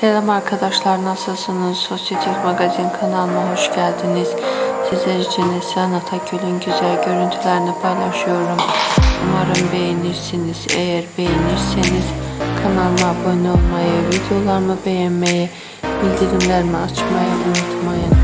Selam arkadaşlar nasılsınız? Sosyetik Magazin kanalıma hoş geldiniz. Sizler için Neslihan Atakül'ün güzel görüntülerini paylaşıyorum. Umarım beğenirsiniz. Eğer beğenirseniz kanalıma abone olmayı, videolarımı beğenmeyi, bildirimlerimi açmayı unutmayın.